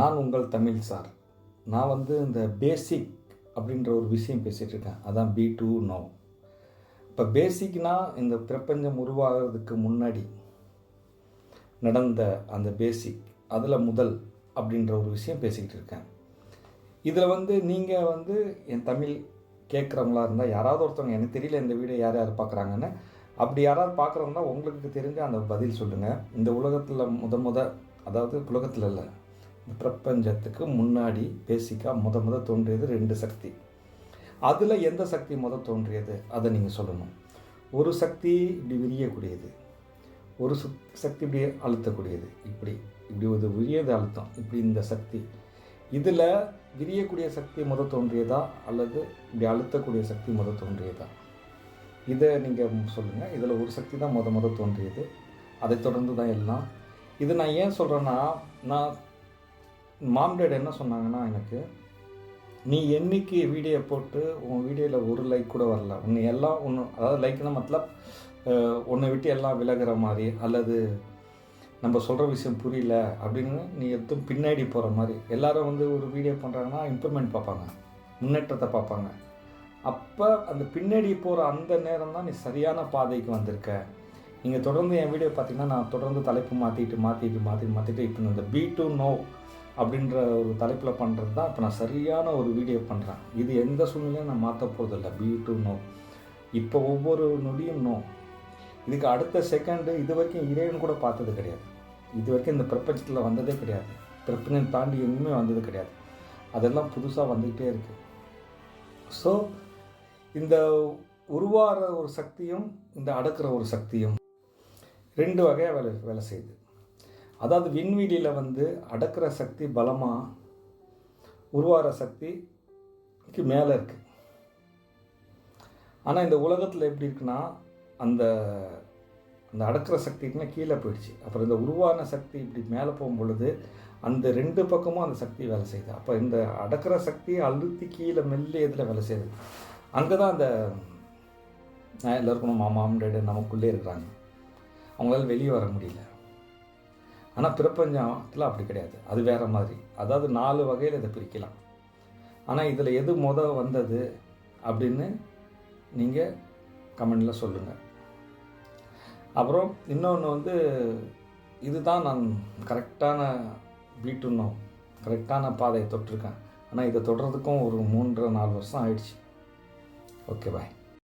நான் உங்கள் தமிழ் சார். நான் வந்து இந்த பேசிக் அப்படின்ற ஒரு விஷயம் பேசிகிட்டு இருக்கேன். அதான் பி டூ நோ இப்போ பேசிக்னால் இந்த பிரபஞ்சம் உருவாகிறதுக்கு முன்னாடி நடந்த அந்த பேசிக் அதில் முதல் அப்படின்ற ஒரு விஷயம் பேசிக்கிட்டு இருக்கேன். இதில் வந்து நீங்கள் வந்து என் தமிழ் கேட்குறவங்களா இருந்தால் யாராவது ஒருத்தவங்க எனக்கு தெரியல இந்த வீடியோ யார் யார் பார்க்குறாங்கன்னு அப்படி யாராவது பார்க்குறவங்க உங்களுக்கு தெரிஞ்ச அந்த பதில் சொல்லுங்கள் இந்த உலகத்தில் முத முத அதாவது உலகத்தில் இல்லை பிரபஞ்சத்துக்கு முன்னாடி பேசிக்காக முத முத தோன்றியது ரெண்டு சக்தி. அதில் எந்த சக்தி முத தோன்றியது? அதை நீங்கள் சொல்லணும். ஒரு சக்தி இப்படி விரியக்கூடியது. ஒரு சுக் சக்தி இப்படி அழுத்தக்கூடியது. இப்படி இப்படி ஒரு விரியது அழுத்தம். இப்படி இந்த சக்தி. இதில் விரியக்கூடிய சக்தி முத தோன்றியதா? அல்லது இப்படி அழுத்தக்கூடிய சக்தி முத தோன்றியதா? இதை நீங்கள் சொல்லுங்கள் இதில் ஒரு சக்தி தான் முத முத தோன்றியது. அதை தொடர்ந்து தான் எல்லாம். இது நான் ஏன் சொல்கிறேன்னா நான் மாம்டேட் என்ன சொன்னாங்கன்னா எனக்கு நீ என்னைக்கு வீடியோ போட்டு உன் வீடியோவில் ஒரு லைக் கூட வரல. உன்னை எல்லாம் ஒன்று அதாவது லைக்னா மத்தலப் உன்னை விட்டு எல்லாம் விலகிற மாதிரி அல்லது நம்ம சொல்கிற விஷயம் புரியல அப்படின்னு நீ எதுவும் பின்னாடி போகிற மாதிரி. எல்லாரும் வந்து ஒரு வீடியோ பண்ணுறாங்கன்னா இம்ப்ரூவ்மெண்ட் பார்ப்பாங்க. முன்னேற்றத்தை பார்ப்பாங்க. அப்போ அந்த பின்னாடி போகிற அந்த நேரம் தான் நீ சரியான பாதைக்கு வந்திருக்க. நீங்கள் தொடர்ந்து என் வீடியோ பார்த்தீங்கன்னா நான் தொடர்ந்து தலைப்பு மாற்றிட்டு மாற்றிட்டு மாற்றிட்டு மாற்றிட்டு இப்போ இந்த பி டு நோ அப்படின்ற ஒரு தலைப்பில் பண்ணுறது தான். இப்போ நான் சரியான ஒரு வீடியோ பண்ணுறேன் இது எந்த சூழ்நிலையும் நான் மாற்ற போகிறதில்ல பி டு நோ இப்போ ஒவ்வொரு நொடியும் நோ இதுக்கு அடுத்த செகண்டு இது வரைக்கும் இறைவன் கூட பார்த்தது கிடையாது. இது வரைக்கும் இந்த பிரபஞ்சத்தில் வந்ததே கிடையாது. பிரபஞ்சம் தாண்டி எங்குமே வந்தது கிடையாது. அதெல்லாம் புதுசாக வந்துக்கிட்டே இருக்குது ஸோ இந்த உருவாகிற ஒரு சக்தியும் இந்த அடக்கிற ஒரு சக்தியும் ரெண்டு வகையாக வேலை வேலை செய்யுது. அதாவது விண்வெளியில் வந்து அடக்கிற சக்தி பலமாக உருவாகிற சக்திக்கு மேலே இருக்குது ஆனால் இந்த உலகத்தில் எப்படி இருக்குன்னா அந்த அந்த அடக்கிற சக்திக்குன்னா கீழே போயிடுச்சு. அப்புறம் இந்த உருவான சக்தி இப்படி மேலே போகும் பொழுது அந்த ரெண்டு பக்கமும் அந்த சக்தி வேலை செய்யுது. அப்போ இந்த அடக்கிற சக்தி அழுத்தி கீழே மெல்ல இதில் வேலை செய்யுது. அங்கே தான் அந்த நான் எல்லாருக்கும் மாமாம் டேடு நமக்குள்ளே இருக்கிறாங்க. அவங்களால வெளியே வர முடியல. ஆனால் பிரபஞ்சத்தில் அப்படி கிடையாது. அது வேறு மாதிரி. அதாவது நாலு வகையில் இதை பிரிக்கலாம். ஆனால் இதில் எது முத வந்தது அப்படின்னு நீங்கள் கமெண்டில் சொல்லுங்கள் அப்புறம் இன்னொன்று வந்து இதுதான் நான் கரெக்டான வீட்டுனோம் கரெக்டான பாதையை தொட்டிருக்கேன். ஆனால் இதை தொடுறதுக்கும் ஒரு மூன்றரை நாலு வருஷம் ஆயிடுச்சு. Okay bye.